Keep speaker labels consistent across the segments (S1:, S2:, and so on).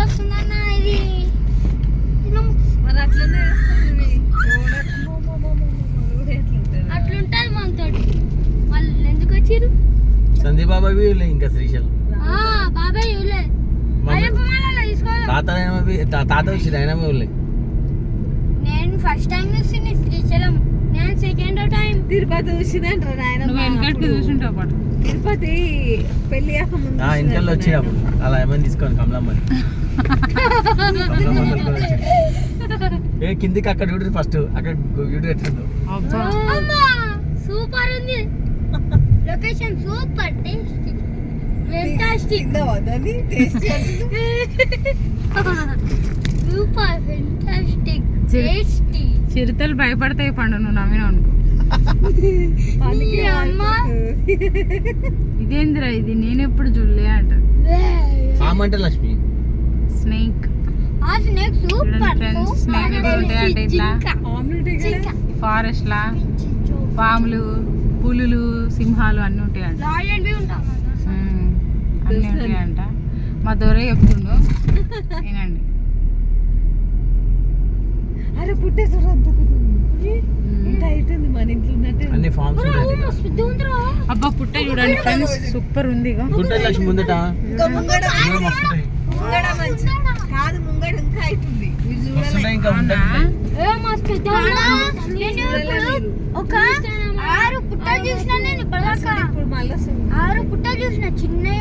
S1: Smell వస్తుందన్న ఇది
S2: మరి అట్లనే వేస్తుంది
S1: అట్లుంటది వాళ్ళు ఎందుకు వచ్చిర్రు
S3: సందీప్ బాబాయ్ వీళ్ళు ఇంకా శ్రీశైలం.
S1: బాబాయ్ ఇవ్వలే
S3: తాత తాత వచ్చింది ఆయన వీళ్ళే.
S1: నేను ఫస్ట్ టైం చూసింది శ్రీశైలం.
S2: తిరుపతి చూసిందంటారు నాయన
S4: చూసుంటావు పాటు.
S2: తిరుపతి పెళ్ళి కాక ముందు
S3: ఆ ఇంట్లో వచ్చినప్పుడు. అలా ఏమైనా తీసుకోండి కమలమ్మని. ఏ కిందికి అక్కడ చూడు ఫస్ట్ అక్కడ చూడు ఎట్లుందో
S1: సూపర్ ఉంది. Location super tasty fantastic super fantastic tasty
S4: చిరుతలు భయపడతాయి పండు నువ్వు నమ్మిన అనుకో.
S1: అమ్మ.
S4: ఇదేందిరా ఇది? నేను ఎప్పుడు చూడలే అంట.
S3: సామంటే లక్ష్మి.
S4: స్నేక్. ఫారెస్ట్ లా పాములు పులులు సింహాలు అన్నీ ఉంటాయంట. అన్నీ ఉంటాయంట. మా దొరే చెప్తుండు. వినండి.
S2: అరే పుట్టే చూడంత ఇంత అవుతుంది మన ఇంట్లో ఉన్నట్టే ఉంది.
S3: అన్ని ఫామ్స్
S4: అబ్బా పుట్ట చూడండి ఫ్రెండ్స్ సూపర్ ఉంది
S3: గుంటది లక్ష్మి ముందట
S2: ముంగడ కాదు ఇంకా అవుతుంది
S1: ఒక ఆరు పుట్టలు చూసిన నేను. ఆరు పుట్టలు చూసిన చిన్నవి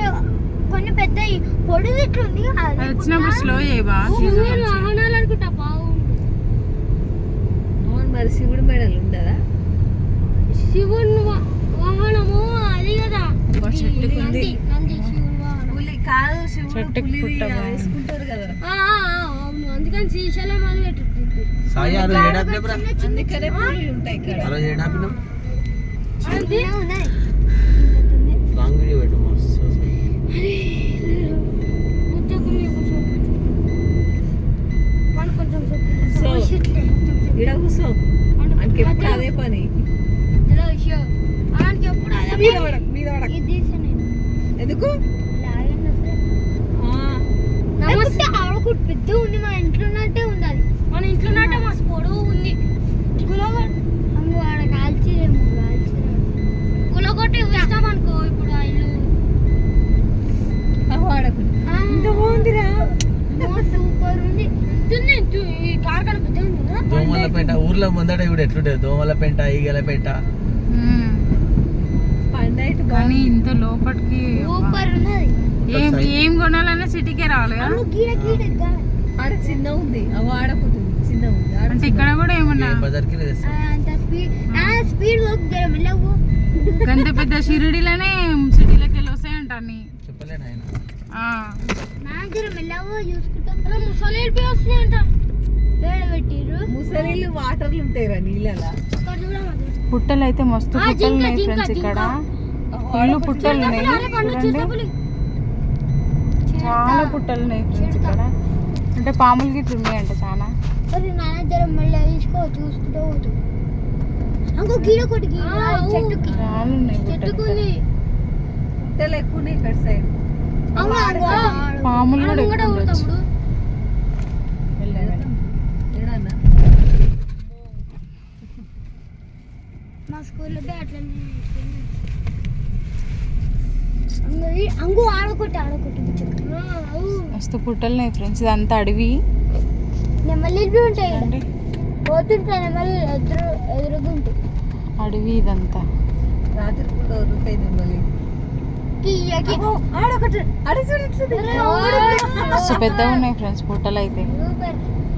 S1: కొన్ని పెద్దవి. పొడుగు ఇట్లుంది.
S4: వచ్చినప్పుడు స్లో చేయబా
S2: మరి శివుడు మెడలు ఉండదా?
S1: శివుని వా- వాహనము అది కదా.
S2: పులి కాదు శివుడు. వేసుకుంటారు కదా.
S1: అందుకని శ్రీశైలం అని పెట్టుకుంటుంది
S3: సాయి ఆ రోజు ఏడాపినప్పుడు
S2: అందుకనే పులులు ఉంటాయి ఇక్కడ.
S3: ఆ రోజు ఏడాపినాం
S1: ఉన్నాయి.
S3: లాంగ్ వీడియో పెట్టు మస్తు
S1: ముద్దకు మీకు చూపించు. వాడు కొంచెం.
S2: ఈడ కూర్చో. ఆయనకి ఎప్పుడు అదే. పని. మీద. పడక మీద పడక. ఎందుకు?
S1: నమస్తే ఆడకుడు పెద్ద ఉంది మా ఇంట్లో ఉన్నట్టే ఉంది అది మన ఇంట్లో ఉన్నట్టే మా పొడవు ఉంది. గులగొట్ అమ్మ ఆడ కాల్చిరేమో కాల్చిరేమో గులగొట్టి వేస్తామనుకో ఇప్పుడు ఆ ఇల్లు
S2: ఆ వాడకు
S1: ఆ,
S2: ఇంత బాగుందిరా
S1: అమ్మో, సూపర్ ఉంది ఉంటుంది చూ- ఈ కార్ఖాన పెద్ద ఉంది కదా
S3: దోమల పెంట ఊర్లో ముందట ఇప్పుడు ఎట్లుంటది. దోమల పెంట ఈగల పెంట.
S4: కానీ ఇంత
S1: ఉన్నది.
S4: ఏం ఏం కొనాలన్నా సిటీకే రావాలి
S2: ఆడ చిన్న ఉంది. ఆ వాడకుతుంది చిన్న ఉంది.
S4: అంటే ఇక్కడ కూడా ఏమన్నా?
S1: స్పీడ్
S4: గంత పెద్ద షిరిడిలోనే సిటీలోకి వెళ్ళి వస్తాయంట అన్ని
S3: చెప్పలేను ఆయన
S1: చూసుకుంటాం. ముసలి వెళ్ళిపోయి వస్తున్నాయి అంట వేడ పెట్టిర్రు
S2: వాటర్లు ఉంటాయిరా నీళ్ళలా.
S4: పుట్టలు అయితే మస్తు పుట్టలు ఉన్నాయి ఫ్రెండ్స్ ఇక్కడ. ఫుల్ పుట్టలు ఉన్నాయి. చూడండి. చాలా పుట్టలు ఉన్నాయి ఫ్రెండ్స్ ఇక్కడ. అంటే పాములు గిట్లు ఉన్నాయంట చాలా.
S1: మరి నాన్న జర మళ్ళీ తీసుకో చూసుకుంటూ పోతు ఇంకో గీడ కొట్టి గీడ చెట్టుకి
S4: చాలా ఉన్నాయి
S1: చెట్టుకు
S4: పుట్టలు
S1: ఉంది
S2: పుట్టలు ఎక్కువ ఉన్నాయి ఇక్కడ సైడ్
S1: అవును, అవును.
S4: పాములు కూడా
S1: అవును,
S4: ఎక్కువ
S1: కూడా
S4: ఉండొచ్చు.
S1: తమ్ముడు.
S2: ఏడన్నా
S1: మా స్కూల్లో అట్లనే అంగు- అంగు ఆడకొట్టి ఆడకొట్టి
S4: మస్తు పుట్టలు ఉన్నాయి ఫ్రెండ్స్ ఇదంతా అడవి.
S1: నెమలి ఉంటాయి? పోతుంటాయి నెమలి ఎదురు ఎదురుగుంటాయి
S4: అడవి ఇదంతా.
S2: రాత్రి పూట
S4: పెద్దగా ఉన్నాయి ఫ్రెండ్స్ పుట్టలు అయితే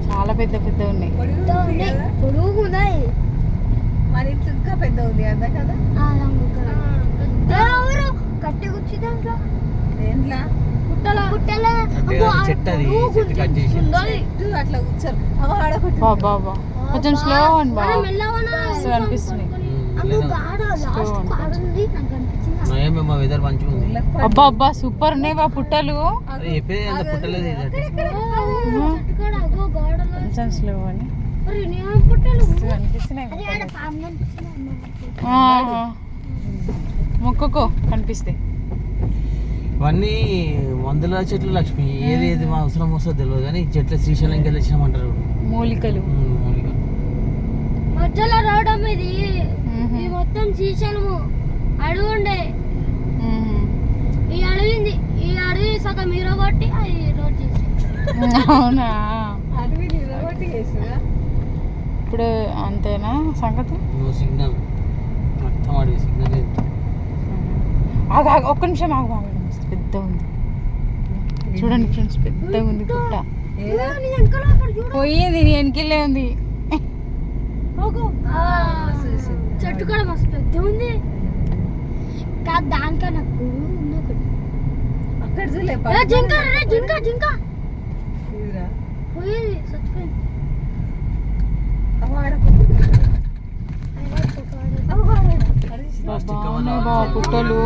S4: చాలా పెద్ద పెద్ద ఉన్నాయి. బాబా బా కొంచెం స్లో అనిపిస్తుంది. అబ్బా అబ్బా సూపర్ ఉన్నాయి బా పుట్టలు. కొంచెం స్లో అని. మొక్కకో కనిపిస్తాయి.
S3: ఇవన్నీ వందల చెట్లు లక్ష్మి. ఏది ఏది మా అవసరం వస్తుందో తెలియదు కానీ ఈ చెట్ల శ్రీశైలంకి వెళ్ళి వచ్చినామంటారు
S4: మూలికలు.
S3: ఉమ్, మౌలిక.
S1: మధ్యలో రోడ్డు ఇది. మొత్తం శ్రీశైలము. అడవి ఉండే. ఈ అడవింది. ఈ అడవి సగం హీరో కొట్టి అది రోడ్ చేసి
S4: అవునా?
S2: అడవి నిలబట్టి చేసినా
S4: ఇప్పుడు అంతేనా సంగతి?
S3: సిగ్నల్. మొత్తం అడిగి సిగ్నల్
S4: ఆగు, ఆగు, ఒక్క నిమిషం ఆగు ఆగు. పెద్ద ఉంది. చూడండి ఫ్రెండ్స్ పెద్ద ఉంది పుట్ట. పోయేది వెనకెళ్ళే ఉంది.
S1: చెట్టు కూడా మస్తు పెద్ద ఉంది. కాదు దానికన్నా
S2: అక్కడ
S1: జింక జింక జింక. పోయేది చచ్చిపోయింది
S2: అవ్వ ఆడ. అది చూసినా?
S3: ప్లాస్టిక్
S4: బాగున్నాయి బావ పుట్టలు.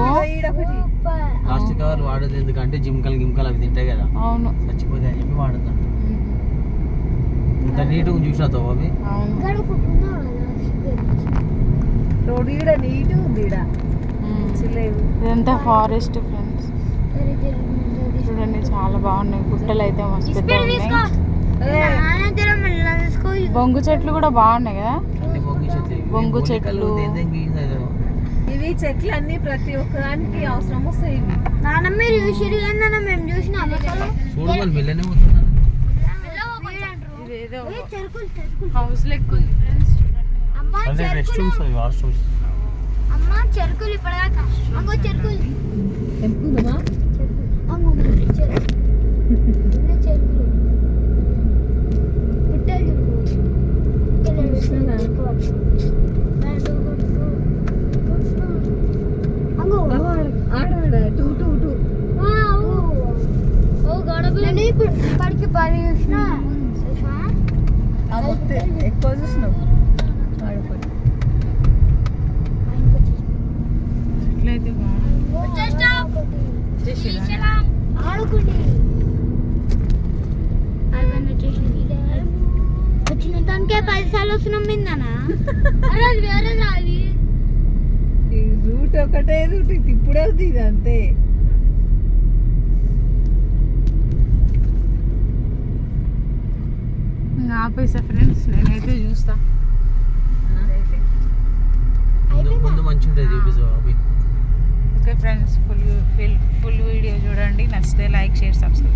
S3: ప్లాస్టిక్ కవర్లు వాడదు ఎందుకంటే జిమ్కలు గిమ్కలు అవి తింటాయి కదా.
S4: అవును.
S3: చచ్చిపోతాయి అని చెప్పి వాడద్దు ఇంత నీట్గా చూసినా అవి?
S4: అవును.
S2: రోడ్ ఈడ నీట్ ఉంది ఈడ.
S4: మ్మ్.
S2: చిల్లేవు
S4: ఇదంతా ఫారెస్ట్ ఫ్రెండ్స్. చూడండి చాలా బాగున్నాయి. గుట్టలు అయితే మస్తు పెద్ద ఉన్నాయి. బొంగు చెట్లు కూడా బాగున్నాయి కదా?
S3: బొంగు చెట్లు
S4: చెట్లు
S2: అన్ని ప్రతి ఒక్కదానికి అవసరం వస్తాయి
S1: నాన్న మీరు చూసిరు ఏందన్నా మేము చూసిన
S4: ఇదేదో
S1: చెరుకులు చెరుకులు.
S4: హౌస్ లెక్క ఉంది. ఫ్రెండ్స్ చూడండి.
S1: అమ్మ
S3: అదే రెస్ట్
S1: చెరుకులు.
S3: రూమ్స్ అవి వాష్రూమ్స్
S1: అమ్మ చెరుకులు ఇప్పటిదాకా. అంగో చెరుకులు పుట్టలు చూడు. పుట్టలు
S2: చూసినానా?
S1: చూడు. రెండు గుడ్లు. అంగో
S2: ఆడ ఆడ టూ టూ టూ
S1: నేను ఇప్పుడు ఇప్పటికి పని చూసిన?
S2: ఎక్కువ చూసినావు.
S1: వచ్చిన దానికే పది సార్లు వస్తున్నాం మిందనా
S2: రూట్ ఒకటే రూట్ ఇది ఇప్పుడే ఉంది ఇది అంతే.
S4: ఆపేసా ఫ్రెండ్స్ నేనైతే చూస్తా. Okay friends full full full video చూడండి. నచ్చితే లైక్ షేర్ సబ్స్క్రైబ్